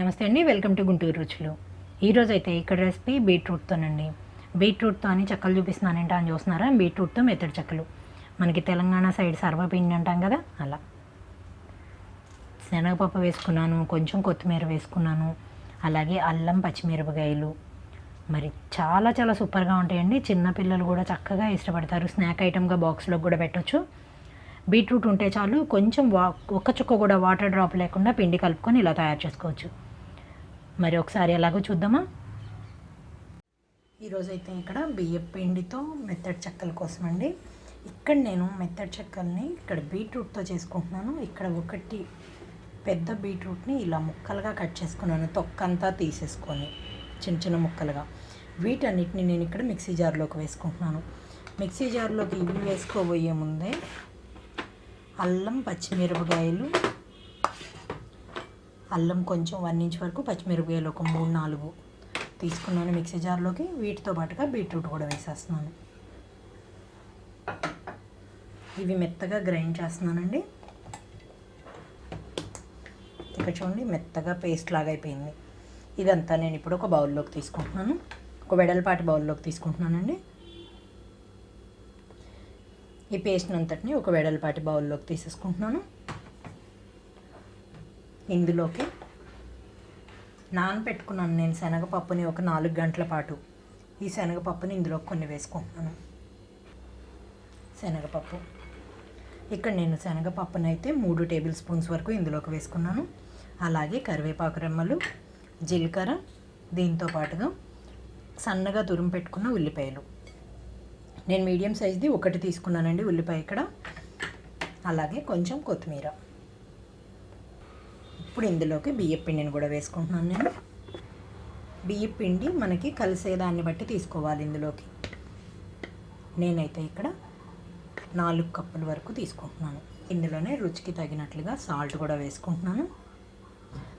నమస్తే అండి welcome to Guntur రుచులు. ఈరోజు అయితే ఇక్కడ రెసిపీ బీట్రూట్తోనండి. బీట్రూట్తో అని చెక్కలు చూపిస్తున్నానంటే అని చూస్తున్నారా? బీట్రూట్తో మెత్తడి చెక్కలు. మనకి తెలంగాణ సైడ్ సర్వపిండి అంటాం కదా అలా. శనగపప్పు వేసుకున్నాను కొంచెం కొత్తిమీర వేసుకున్నాను అలాగే అల్లం పచ్చిమిరపకాయలు. మరి చాలా చాలా సూపర్గా ఉంటాయండి. చిన్నపిల్లలు కూడా చక్కగా ఇష్టపడతారు. స్నాక్ ఐటమ్గా బాక్స్లో కూడా పెట్టచ్చు. బీట్రూట్ ఉంటే చాలు కొంచెం వా ఒక్క చుక్క కూడా వాటర్ డ్రాప్ లేకుండా పిండి కలుపుకొని ఇలా తయారు చేసుకోవచ్చు. మరి ఒకసారి ఎలాగో చూద్దామా? ఈరోజైతే ఇక్కడ బియ్యం పిండితో మెత్తడి చెక్కల కోసం అండి ఇక్కడ నేను మెత్తడి చెక్కల్ని ఇక్కడ బీట్రూట్తో చేసుకుంటున్నాను. ఇక్కడ ఒకటి పెద్ద బీట్రూట్ని ఇలా ముక్కలుగా కట్ చేసుకున్నాను తొక్కంతా తీసేసుకొని చిన్న చిన్న ముక్కలుగా. వీటన్నిటిని నేను ఇక్కడ మిక్సీ జార్లోకి వేసుకుంటున్నాను. మిక్సీ జార్లోకి ఇవి వేసుకోబోయే ముందే అల్లం పచ్చిమిరపకాయలు. అల్లం కొంచెం వన్ ఇంచ్ వరకు పచ్చిమిరపకాయలు ఒక మూడు నాలుగు తీసుకున్నాను మిక్సీ జార్లోకి. వీటితో పాటుగా బీట్రూట్ కూడా వేసేస్తున్నాను. ఇవి మెత్తగా గ్రైండ్ చేస్తున్నానండి. ఇక చూడండి మెత్తగా పేస్ట్ లాగా అయిపోయింది. ఇదంతా నేను ఇప్పుడు ఒక బౌల్లోకి తీసుకుంటున్నాను. ఒక వెడల్పాటి బౌల్లోకి తీసుకుంటున్నానండి. ఈ పేస్ట్ అంతటిని ఒక వెడల్పాటి బౌల్లోకి తీసేసుకుంటున్నాను. ఇందులోకి నానబెట్టుకున్నాను నేను శనగపప్పుని ఒక నాలుగు గంటల పాటు. ఈ శనగపప్పుని ఇందులో కొన్ని వేసుకుంటున్నాను. శనగపప్పు. ఇక్కడ నేను శనగపప్పుని అయితే మూడు టేబుల్ స్పూన్స్ వరకు ఇందులోకి వేసుకున్నాను. అలాగే కరివేపాకు రెమ్మలు జీలకర్ర దీంతో పాటుగా సన్నగా తురుము పెట్టుకున్న ఉల్లిపాయలు. నేను మీడియం సైజ్ది ఒకటి తీసుకున్నానండి ఉల్లిపాయ ఇక్కడ. అలాగే కొంచెం కొత్తిమీర. ఇప్పుడు ఇందులోకి బియ్య పిండిని కూడా వేసుకుంటున్నాను నేను. బియ్య పిండి మనకి కలిసేదాన్ని బట్టి తీసుకోవాలి ఇందులోకి. నేనైతే ఇక్కడ నాలుగు కప్పుల వరకు తీసుకుంటున్నాను. ఇందులోనే రుచికి తగినట్లుగా సాల్ట్ కూడా వేసుకుంటున్నాను.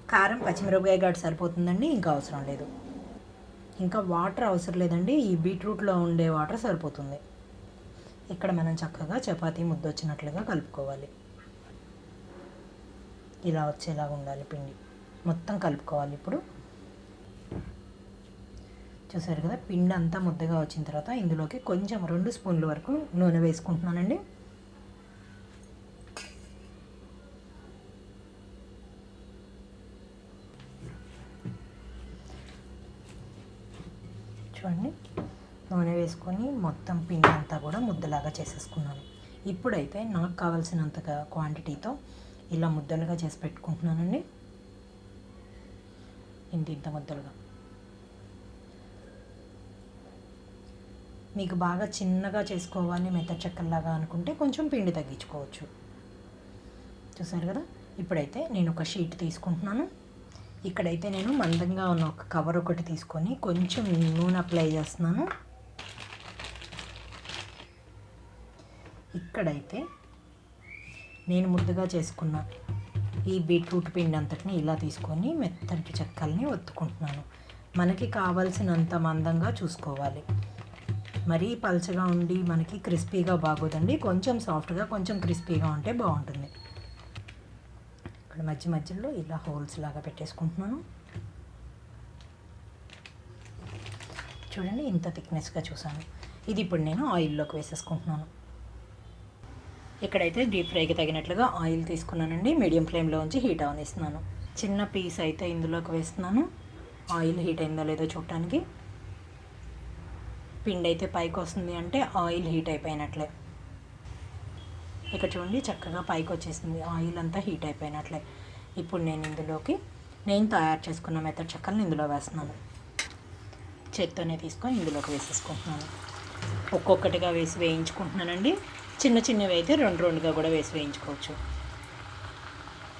కారం పచ్చిమిరపకాయ గడ్డ సరిపోతుందండి ఇంకా అవసరం లేదు. ఇంకా వాటర్ అవసరం లేదండి. ఈ బీట్రూట్లో ఉండే వాటర్ సరిపోతుంది. ఇక్కడ మనం చక్కగా చపాతీ ముద్ద వచ్చినట్లుగా కలుపుకోవాలి. ఇలా వచ్చేలాగా ఉండాలి పిండి. మొత్తం కలుపుకోవాలి ఇప్పుడు. చూసారు కదా పిండి అంతా ముద్దగా వచ్చిన తర్వాత ఇందులోకి కొంచెం రెండు స్పూన్ల వరకు నూనె వేసుకుంటున్నానండి. చూడండి. నూనె వేసుకొని మొత్తం పిండి అంతా కూడా ముద్దలాగా చేసేసుకున్నాను. ఇప్పుడైతే నాకు కావాల్సినంతగా క్వాంటిటీతో ఇలా ముద్దలుగా చేసి పెట్టుకుంటున్నానండి. ఇంత ఇంత ముద్దలుగా. మీకు బాగా చిన్నగా చేసుకోవాలి మెత్త చెక్కల్లాగా అనుకుంటే కొంచెం పిండి తగ్గించుకోవచ్చు. చూసారు కదా? ఇప్పుడైతే నేను ఒక షీట్ తీసుకుంటున్నాను. ఇక్కడైతే నేను మందంగా ఉన్న ఒక కవర్ ఒకటి తీసుకొని కొంచెం నూనె అప్లై చేస్తున్నాను. ఇక్కడైతే నేను ముద్దగా చేసుకున్న ఈ బీట్రూట్ పిండి అంతటిని ఇలా తీసుకొని మెత్తటి చెక్కల్ని ఒత్తుకుంటున్నాను. మనకి కావాల్సినంత మందంగా చూసుకోవాలి. మరీ పల్చగా ఉండి మనకి క్రిస్పీగా బాగోదండి. కొంచెం సాఫ్ట్గా కొంచెం క్రిస్పీగా ఉంటే బాగుంటుంది. ఇక్కడ మధ్య మధ్యలో ఇలా హోల్స్ లాగా పెట్టేసుకుంటున్నాను. చూడండి ఇంత థిక్నెస్గా చూసాను ఇది ఇప్పుడు నేను ఆయిల్లోకి వేసేసుకుంటున్నాను. ఇక్కడైతే డీప్ ఫ్రైకి తగినట్లుగా ఆయిల్ తీసుకున్నానండి. మీడియం ఫ్లేమ్లో ఉంచి హీట్ అవనిస్తున్నాను చిన్న పీస్ అయితే ఇందులోకి వేస్తున్నాను. ఆయిల్ హీట్ అయిందో లేదో చూడటానికి. పిండి అయితే పైకి వస్తుంది అంటే ఆయిల్ హీట్ అయిపోయినట్లే. ఇక్కడ చూడండి చక్కగా పైకి వచ్చేసింది. ఆయిల్ అంతా హీట్ అయిపోయినట్లే. ఇప్పుడు నేను ఇందులోకి నేను తయారు చేసుకున్న మెత్తడి చెక్కలను ఇందులో వేస్తున్నాను. చేత్తోనే తీసుకొని ఇందులోకి వేసేసుకుంటున్నాను. ఒక్కొక్కటిగా వేసి వేయించుకుంటున్నానండి. చిన్న చిన్నవి అయితే రెండు రెండుగా కూడా వేసి వేయించుకోవచ్చు.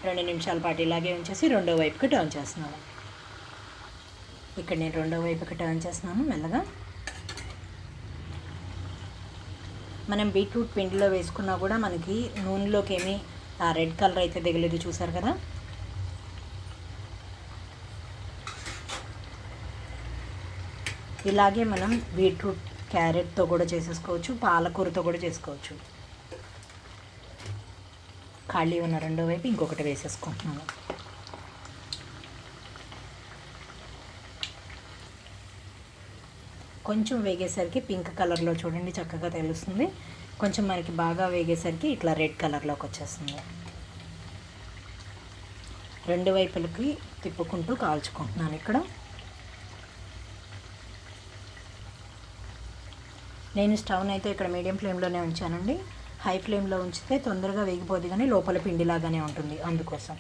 రెండు నిమిషాల పాటు ఇలాగే ఉంచేసి రెండో వైపుకి టర్న్ చేస్తున్నాను. ఇక్కడ నేను రెండో వైపుకి టర్న్ చేస్తున్నాను మెల్లగా. మనం బీట్రూట్ పిండిలో వేసుకున్నా కూడా మనకి నూనెలోకి ఏమి రెడ్ కలర్ అయితే దిగలేదు చూసారు కదా? ఇలాగే మనం బీట్రూట్ క్యారెట్తో కూడా చేసేసుకోవచ్చు పాలకూరతో కూడా చేసుకోవచ్చు. ఖాళీ ఉన్న రెండో వైపు ఇంకొకటి వేసేసుకుంటున్నాము. కొంచెం వేగేసరికి పింక్ కలర్లో చూడండి చక్కగా తెలుస్తుంది. కొంచెం మనకి బాగా వేగేసరికి ఇట్లా రెడ్ కలర్లోకి వచ్చేస్తుంది. రెండు వైపులకి తిప్పుకుంటూ కాల్చుకుంటున్నాను ఇక్కడ. నేను స్టవ్ని అయితే ఇక్కడ మీడియం ఫ్లేమ్లోనే ఉంచానండి. హై ఫ్లేమ్లో ఉంచితే తొందరగా వేగిపోదు కానీ లోపల పిండిలాగానే ఉంటుంది అందుకోసం.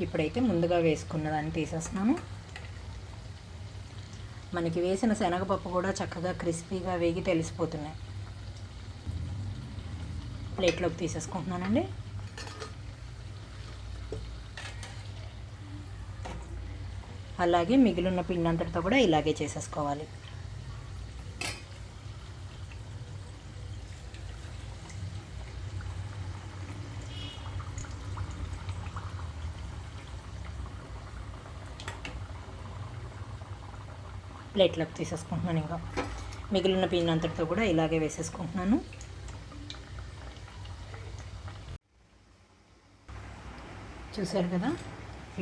ఇప్పుడైతే ముందుగా వేసుకున్న దాన్ని తీసేస్తున్నాను. మనకి వేసిన శనగపప్పు కూడా చక్కగా క్రిస్పీగా వేగి తెలిసిపోతున్నాయి. ప్లేట్లోకి తీసేసుకుంటున్నానండి. అలాగే మిగిలిన పిండి అంతటితో కూడా ఇలాగే చేసేసుకోవాలి. ప్లేట్లకు తీసేసుకుంటున్నాను ఇంకా. మిగిలిన పిన్ అంతటితో కూడా ఇలాగే వేసేసుకుంటున్నాను. చూశారు కదా?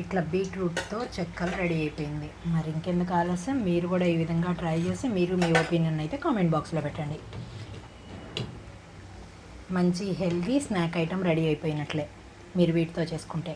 ఇట్లా బీట్రూట్తో చెక్కలు రెడీ అయిపోయింది. మరి ఇంకెందుకు ఆలస్యం? మీరు కూడా ఈ విధంగా ట్రై చేసి మీరు మీ ఒపీనియన్ అయితే కామెంట్ బాక్స్లో పెట్టండి. మంచి హెల్దీ స్నాక్ ఐటమ్ రెడీ అయిపోయినట్లే మీరు వీటితో చేసుకుంటే.